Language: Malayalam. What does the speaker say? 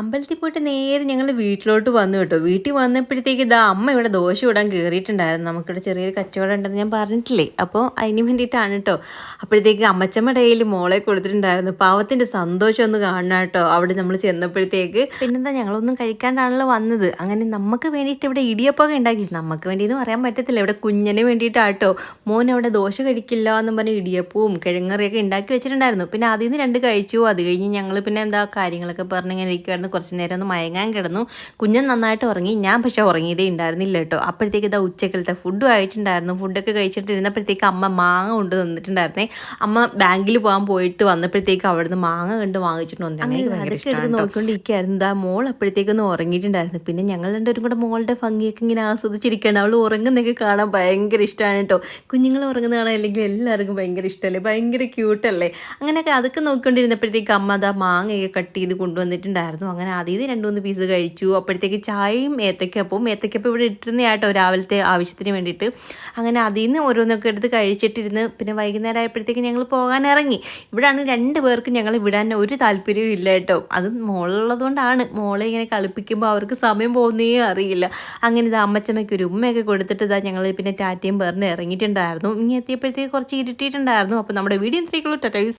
അമ്പലത്തിൽ പോയിട്ട് നേരെ ഞങ്ങൾ വീട്ടിലോട്ട് വന്നു കേട്ടോ. വീട്ടിൽ വന്നപ്പോഴത്തേക്ക് ഇതാ അമ്മ ഇവിടെ ദോശ ഇടാൻ കയറിയിട്ടുണ്ടായിരുന്നു നമുക്കിവിടെ ചെറിയൊരു കച്ചവടം ഉണ്ടെന്ന് ഞാൻ പറഞ്ഞിട്ടില്ലേ? അപ്പോൾ അതിന് വേണ്ടിയിട്ടാണ് കേട്ടോ. അപ്പോഴത്തേക്ക് അമ്മച്ചമ്മ കയ്യിൽ മോളെ കൊടുത്തിട്ടുണ്ടായിരുന്നു. പാവത്തിന്റെ സന്തോഷം ഒന്ന് കാണണം കേട്ടോ. അവിടെ നമ്മൾ ചെന്നപ്പോഴത്തേക്ക് പിന്നെന്താ ഞങ്ങളൊന്നും കഴിക്കാണ്ടാണല്ലോ വന്നത്. അങ്ങനെ നമുക്ക് വേണ്ടിയിട്ട് ഇവിടെ ഇടിയപ്പമൊക്കെ ഉണ്ടാക്കി നമുക്ക് വേണ്ടി എന്ന് പറയാൻ പറ്റത്തില്ല. ഇവിടെ കുഞ്ഞിന് വേണ്ടിയിട്ടാട്ടോ മോൻ അവിടെ ദോശ കഴിക്കില്ല എന്നും പറഞ്ഞ് ഇടിയപ്പവും കിഴങ്ങറിയൊക്കെ ഉണ്ടാക്കി വെച്ചിട്ടുണ്ടായിരുന്നു. പിന്നെ അതിൽ നിന്ന് രണ്ട് കഴിച്ചു. അത് കഴിഞ്ഞ് ഞങ്ങൾ പിന്നെ എന്താ കാര്യങ്ങളൊക്കെ പറഞ്ഞിങ്ങനെ ഇരിക്കുമായിരുന്നു കുറച്ച് നേരം ഒന്ന് മയങ്ങാൻ കിടന്നു. കുഞ്ഞൻ നന്നായിട്ട് ഉറങ്ങി. ഞാൻ പക്ഷേ ഉറങ്ങിയതേ ഉണ്ടായിരുന്നില്ല കേട്ടോ. അപ്പോഴത്തേക്ക് ഇതാ ഉച്ചക്കലത്തെ ഫുഡും ആയിട്ടുണ്ടായിരുന്നു. ഫുഡൊക്കെ കഴിച്ചിട്ടിരുന്നപ്പോഴത്തേക്ക് അമ്മ മാങ്ങ കൊണ്ട് തന്നിട്ടുണ്ടായിരുന്നേ. അമ്മ ബാങ്കിൽ പോകാൻ പോയിട്ട് വന്നപ്പോഴത്തേക്ക് അവിടുന്ന് മാങ്ങ കണ്ട് വാങ്ങിച്ചിട്ട് വന്നു. അങ്ങനെ അതൊക്കെ എടുത്ത് നോക്കിക്കൊണ്ടിരിക്കുകയായിരുന്നു. ഇതാ മോൾ അപ്പോഴത്തേക്കൊന്ന് ഉറങ്ങിയിട്ടുണ്ടായിരുന്നു. പിന്നെ ഞങ്ങൾ രണ്ടുപേരും കൂടെ മോളുടെ ഭംഗിയൊക്കെ ഇങ്ങനെ ആസ്വദിച്ചിരിക്കുകയാണ്. അവൾ ഉറങ്ങുന്നൊക്കെ കാണാൻ ഭയങ്കര ഇഷ്ടമാണ് കേട്ടോ. കുഞ്ഞുങ്ങൾ ഉറങ്ങുന്ന കാണാൻ അല്ലെങ്കിൽ എല്ലാവർക്കും ഭയങ്കര ഇഷ്ടമല്ലേ? ഭയങ്കര ക്യൂട്ടല്ലേ അങ്ങനെയൊക്കെ അതൊക്കെ നോക്കിക്കൊണ്ടിരുന്നപ്പോഴത്തേക്ക് അമ്മ അതാ മാങ്ങയൊക്കെ കട്ട് ചെയ്ത് കൊണ്ടുവന്നിട്ടുണ്ടായിരുന്നു. അങ്ങനെ ആദ്യം ഇത് രണ്ട് മൂന്ന് പീസ് കഴിച്ചു. അപ്പോഴത്തേക്ക് ചായയും ഏത്തക്കപ്പും ഏത്തക്കപ്പം ഇവിടെ ഇട്ടിരുന്ന ആട്ടോ രാവിലത്തെ ആവശ്യത്തിന് വേണ്ടിയിട്ട്. അങ്ങനെ അതിൽ നിന്ന് ഓരോന്നൊക്കെ എടുത്ത് കഴിച്ചിട്ടിരുന്ന് പിന്നെ വൈകുന്നേരം ആയപ്പോഴത്തേക്ക് ഞങ്ങൾ പോകാൻ ഇറങ്ങി. ഇവിടെയാണ് രണ്ട് പേർക്ക് ഞങ്ങൾ വിടാൻ ഒരു താല്പര്യവും ഇല്ല കേട്ടോ. അത് മോളുള്ളതുകൊണ്ടാണ്. മോളെ ഇങ്ങനെ കളിപ്പിക്കുമ്പോൾ അവർക്ക് സമയം പോകുന്നേ അറിയില്ല. അങ്ങനെ ഇത് അമ്മച്ചമ്മയ്ക്ക് ഒരു ഉമ്മയൊക്കെ കൊടുത്തിട്ട് ഇതാ ഞങ്ങൾ പിന്നെ ടാറ്റയും പേറിന് ഇറങ്ങിയിട്ടുണ്ടായിരുന്നു. ഇനി എത്തിയപ്പോഴത്തേക്ക് കുറച്ച് ഇരുട്ടിയിട്ടുണ്ടായിരുന്നു. അപ്പോൾ നമ്മുടെ വീഡിയോ സ്ത്രീകളും ടാറ്റ